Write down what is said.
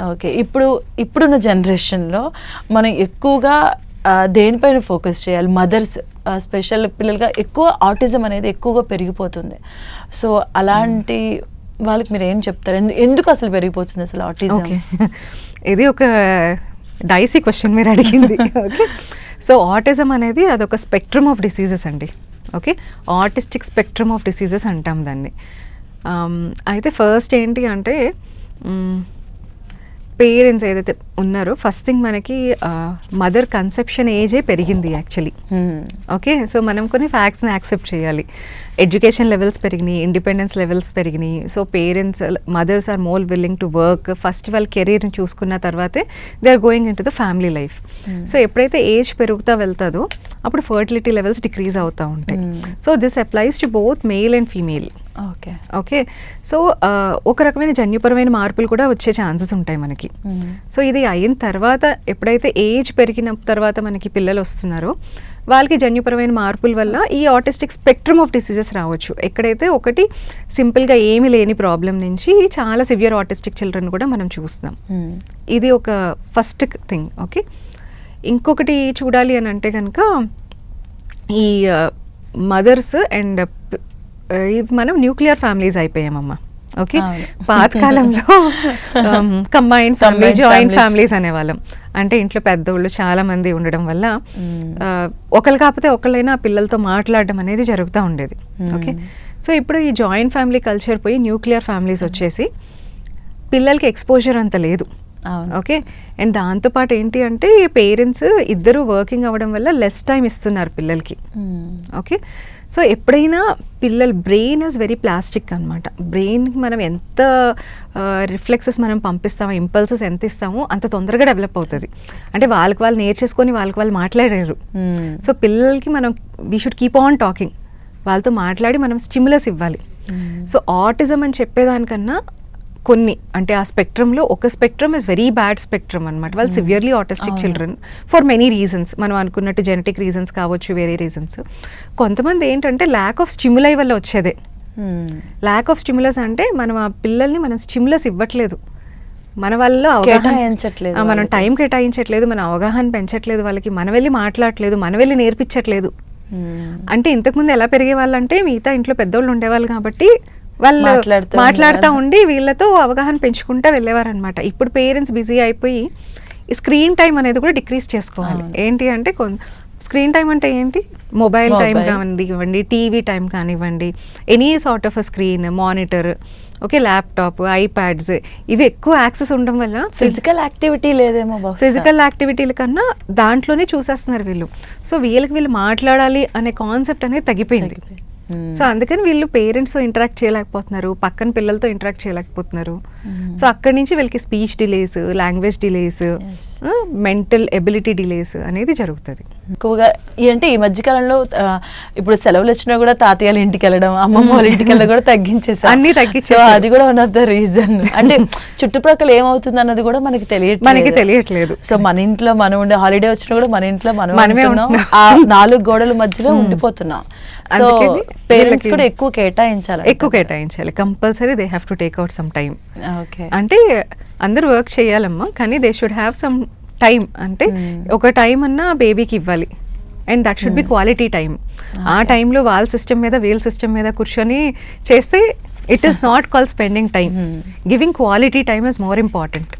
Okay. ఇప్పుడు ఇప్పుడున్న జనరేషన్లో మనం ఎక్కువగా దేనిపైన ఫోకస్ చేయాలి? మదర్స్ స్పెషల్ పిల్లలుగా ఎక్కువ ఆటిజం అనేది ఎక్కువగా పెరిగిపోతుంది. సో అలాంటి వాళ్ళకి మీరు ఏం చెప్తారు? ఎందు- ఎందుకు అసలు పెరిగిపోతుంది అసలు ఆటిజం? ఓకే. ఇది ఒక డైసీ క్వశ్చన్ మీరు అడిగింది. ఓకే. సో ఆటిజం అనేది అదొక స్పెక్ట్రమ్ ఆఫ్ డిసీజెస్ అండి. Okay. Autistic spectrum of diseases అంటాం దాన్ని. అయితే ఫస్ట్ ఏంటి అంటే పేరెంట్స్ ఏదైతే ఉన్నారో ఫస్ట్ థింగ్ మనకి మదర్ కన్సెప్షన్ ఏజే పెరిగింది యాక్చువల్లీ ఓకే సో మనం కొన్ని ఫ్యాక్ట్స్ని యాక్సెప్ట్ చేయాలి. ఎడ్యుకేషన్ లెవెల్స్ పెరిగినాయి ఇండిపెండెన్స్ లెవెల్స్ పెరిగినాయి. So parents mothers are more willing to work first వాళ్ళ కెరీర్ని చూసుకున్న తర్వాతే they are going in to the family life so ఎప్పుడైతే ఏజ్ పెరుగుతూ వెళ్తుందో అప్పుడు ఫర్టిలిటీ లెవెల్స్ డిక్రీజ్ అవుతూ ఉంటాయి. So this applies to both male and female okay. Okay. So ఒక రకమైన జన్యుపరమైన మార్పులు కూడా వచ్చే ఛాన్సెస్ ఉంటాయి మనకి. సో ఇది అయిన తర్వాత ఎప్పుడైతే ఏజ్ పెరిగిన తర్వాత మనకి పిల్లలు వస్తున్నారో వాళ్ళకి జన్యుపరమైన మార్పుల వల్ల ఈ ఆటిస్టిక్ స్పెక్ట్రమ్ ఆఫ్ డిసీజెస్ రావచ్చు. ఎక్కడైతే ఒకటి సింపుల్గా ఏమీ లేని ప్రాబ్లం నుంచి చాలా సివియర్ ఆటిస్టిక్ చిల్డ్రన్ కూడా మనం చూస్తున్నాం. ఇది ఒక ఫస్ట్ థింగ్. ఓకే. ఇంకొకటి చూడాలి అని అంటే కనుక ఈ మదర్స్ అండ్ ఇది మనం న్యూక్లియర్ ఫ్యామిలీస్ అయిపోయామమ్మా. ఓకే. పాతకాలంలో కంబైన్ ఫ్యామిలీ జాయింట్. ఫ్యామిలీస్ అనేవాళ్ళం. అంటే ఇంట్లో పెద్దోళ్ళు చాలా మంది ఉండడం వల్ల ఒకళ్ళు కాకపోతే ఒకళ్ళైనా పిల్లలతో మాట్లాడడం అనేది జరుగుతూ ఉండేది. ఓకే? సో ఇప్పుడు ఈ జాయింట్ ఫ్యామిలీ కల్చర్ పోయి న్యూక్లియర్ ఫ్యామిలీస్ వచ్చేసి పిల్లలకి ఎక్స్పోజర్ అంత లేదు. ఓకే? అండ్ దాంతోపాటు ఏంటి అంటే పేరెంట్స్ ఇద్దరు వర్కింగ్ అవ్వడం వల్ల లెస్ టైం ఇస్తున్నారు పిల్లలకి. ఓకే? సో ఎప్పుడైనా పిల్లల బ్రెయిన్ ఇస్ వెరీ ప్లాస్టిక్ అనమాట బ్రెయిన్కి మనం ఎంత రిఫ్లెక్సెస్ మనం పంపిస్తామో ఇంపల్సెస్ ఎంత ఇస్తామో అంత తొందరగా డెవలప్ అవుతుంది. అంటే వాళ్ళకి వాళ్ళు నేర్చేసుకొని వాళ్ళకి వాళ్ళు మాట్లాడారు. సో పిల్లలకి మనం we should keep on talking వాళ్ళతో మాట్లాడి మనం స్టిమ్యులస్ ఇవ్వాలి. సో ఆటిజం అని చెప్పేదానికన్నా కొన్ని అంటే ఆ స్పెక్ట్రమ్లో ఒక spectrum is very bad spectrum అనమాట వాళ్ళు severely autistic children for many reasons మనం అనుకున్నట్టు జెనెటిక్ రీజన్స్ కావచ్చు వేరే రీజన్స్ కొంతమంది ఏంటంటే ల్యాక్ ఆఫ్ స్టిమ్యులై వల్ల వచ్చేదే. ల్యాక్ ఆఫ్ స్టిమ్యులస్ అంటే మనం ఆ పిల్లల్ని మనం స్టిమ్యులస్ ఇవ్వట్లేదు. మన వల్ల అవగాహన- కేటాయించట్లేదు మనం. టైం కేటాయించట్లేదు మన అవగాహన పెంచట్లేదు వాళ్ళకి మనం వెళ్ళి మాట్లాడట్లేదు మనం వెళ్ళి నేర్పించట్లేదు. అంటే ఇంతకుముందు ఎలా పెరిగే వాళ్ళంటే మిగతా ఇంట్లో పెద్దోళ్ళు ఉండేవాళ్ళు కాబట్టి వాళ్ళు మాట్లాడుతూ. ఉండి వీళ్ళతో అవగాహన పెంచుకుంటూ వెళ్ళేవారు అనమాట ఇప్పుడు పేరెంట్స్ బిజీ అయిపోయి స్క్రీన్ టైం అనేది కూడా డిక్రీజ్ చేసుకోవాలి. ఏంటి అంటే స్క్రీన్ టైం అంటే ఏంటి మొబైల్ టైం. కానివ్వండి టీవీ టైం కానివ్వండి any sort of screen monitor okay laptop iPads ఇవి ఎక్కువ యాక్సెస్ ఉండడం వల్ల ఫిజికల్ యాక్టివిటీ లేదేమో. ఫిజికల్ యాక్టివిటీల కన్నా దాంట్లోనే చూసేస్తున్నారు వీళ్ళు సో వీళ్ళకి వీళ్ళు మాట్లాడాలి అనే కాన్సెప్ట్ అనేది తగ్గిపోయింది. సో అందుకని వీళ్ళు పేరెంట్స్తో ఇంటరాక్ట్ చేయలేకపోతున్నారు పక్కన పిల్లలతో ఇంటరాక్ట్ చేయలేకపోతున్నారు. సో అక్కడి నుంచి వీళ్ళకి speech delays language delays mental ability delays అనేది జరుగుతుంది. ఎక్కువగా అంటే ఈ మధ్యకాలంలో ఇప్పుడు సెలవులు వచ్చినా కూడా తాతయ్యల ఇంటికి వెళ్ళడం అమ్మమ్మ వాళ్ళ ఇంటికి వెళ్ళడం కూడా తగ్గించేసారు అన్నీ తగ్గించేశారు. అది కూడా వన్ ఆఫ్ ద రీజన్ అంటే చుట్టుప్రక్కల ఏమవుతుంది అన్నది కూడా మనకి తెలియట్లేదు. మనకి తెలియట్లేదు. సో మన ఇంట్లో మనం ఉండే హాలిడే వచ్చినా కూడా మన ఇంట్లో మనం మనమే. ఆ నాలుగు గోడల మధ్యలో ఉండిపోతున్నాం. సో పేరెంట్స్ కూడా ఎక్కువ కేటాయించాలి ఎక్కువ కేటాయించాలి. Compulsory they have to take out some time okay అంటే అందరూ వర్క్ చేయాలమ్మా కానీ they should have some time అంటే ఒక టైం అన్నా బేబీకి ఇవ్వాలి. And that should be quality time ఆ టైంలో వాళ్ళ సిస్టమ్ మీద వీళ్ళ సిస్టమ్ మీద కూర్చొని చేస్తే it is not call spending time giving quality time is more important